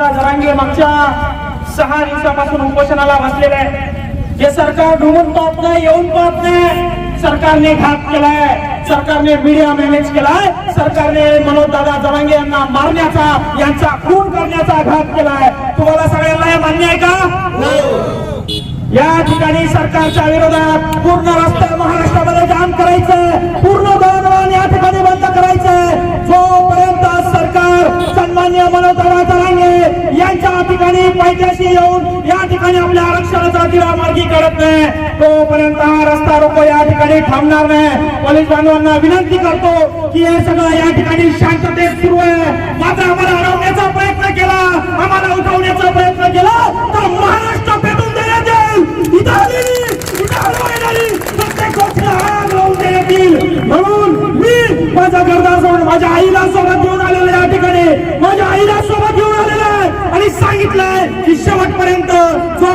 दादा जरांगे मागच्या सहा दिवसापासून उपोषणाला बसलेले आहे हे सरकार ढुमून पाहत नाही येऊन पाहत नाही. सरकारने घात केलाय. सरकारने मीडिया मॅनेज केलाय. सरकारने मनोज दादा जरांगे यांना मारण्याचा यांचा खून करण्याचा घात केलाय. तुम्हाला सगळ्यांना हे मान्य आहे का? या ठिकाणी सरकारच्या विरोधात पूर्ण रस्ता महाराष्ट्रामध्ये जाम करायचं पूर्ण दळणवळण या ठिकाणी बंद करायचं जोपर्यंत सरकार सन्मान्य मनोज त्यांच्या ठिकाणी पायथ्याशी येऊन या ठिकाणी आपल्या आरक्षणाचा दिवा मार्गी करत नाही. तोपर्यंत हा रस्ता रोको या ठिकाणी थांबणार नाही. पोलीस बांधवांना विनंती करतो की हे सगळं या ठिकाणी शांततेत सुरू आहे. मात्र आम्हाला अडवण्याचा प्रयत्न केला. आम्हाला उठवण्याचा प्रयत्न केला. तर महाराष्ट्र पेटून देण्यात येईल. इथं आलेली इथं हलवायला आली. प्रत्येक गोष्टीला आग लावून देण्यात येईल. म्हणून मी माझा घरदार सोडून माझ्या आईला सोडत घेऊन आलेलो आहे या ठिकाणी माझ्या आईला सोबत घेऊन आलेलो आहे आणि सांगितलंय की शेवटपर्यंत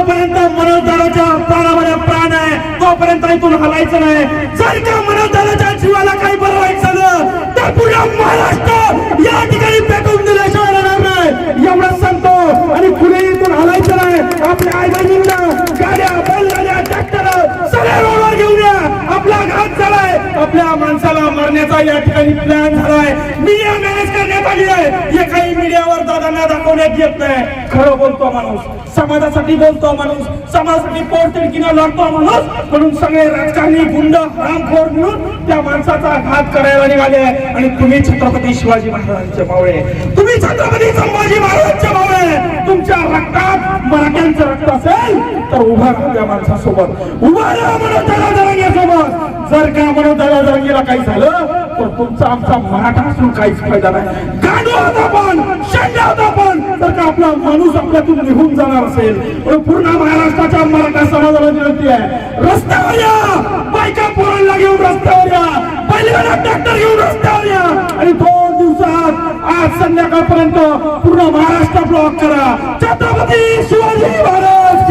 जोपर्यंत मनोजदाराच्या प्राणामध्ये प्राण आहे तोपर्यंत इथून हलायचं नाही. जर का मनोजदाराच्या जीवाला काही बरं वाईट झालं तर पुन्हा महाराष्ट्र या ठिकाणी पेटवून दिल्याशिवाय राहणार नाही. एवढंच सांगतो. आणि पुढे इथून हलायचं नाही. आपल्या आई बहिणींना गाड्या बैलगाड्या ट्रॅक्टर सगळ्या रोडवर घेऊन या. आपला घात झालाय. आपल्या माणसाला मारण्याचा या ठिकाणी प्लॅन झालाय. मी या मॅनेज करण्यात आली आहे हे काही मीडियावर दादांना दाखवण्यात येत नाही. खरं बोलतो माणूस. समाजासाठी बोलतो माणूस. समाजासाठी पोटतिडकीनं लढतो माणूस. म्हणून सगळे राजकारणी गुंड रामखोर मिळून त्या माणसाचा घात करायला निघाले. आणि तुम्ही छत्रपती शिवाजी महाराजांचे मावळे. तुम्ही छत्रपती संभाजी महाराजांचे मावळे. तुमच्या रक्तात मराठ्यांचं रक्त असेल तर उभा राहा त्या माणसासोबत. उभा राहा मनोज जरांगेसोबत. जर का मनोज जरांगेला काही झालं तुमचा आमचा मराठा असून काहीच फायदा नाही. गांडू आहोत पण शेंडे होता पण तर का आपला माणूस आपल्यातून निघून जाणार असेल? पूर्ण महाराष्ट्राच्या मराठा समाजाला विनंती आहे. रस्त्यावर या! बायका पोरांना घेऊन रस्त्यावर या! पहिल्यांदा ट्रॅक्टर घेऊन रस्त्यावर या! आणि दोन दिवसात आज संध्याकाळपर्यंत पूर्ण महाराष्ट्र ब्लॉक करा. छत्रपती शिवाजी महाराज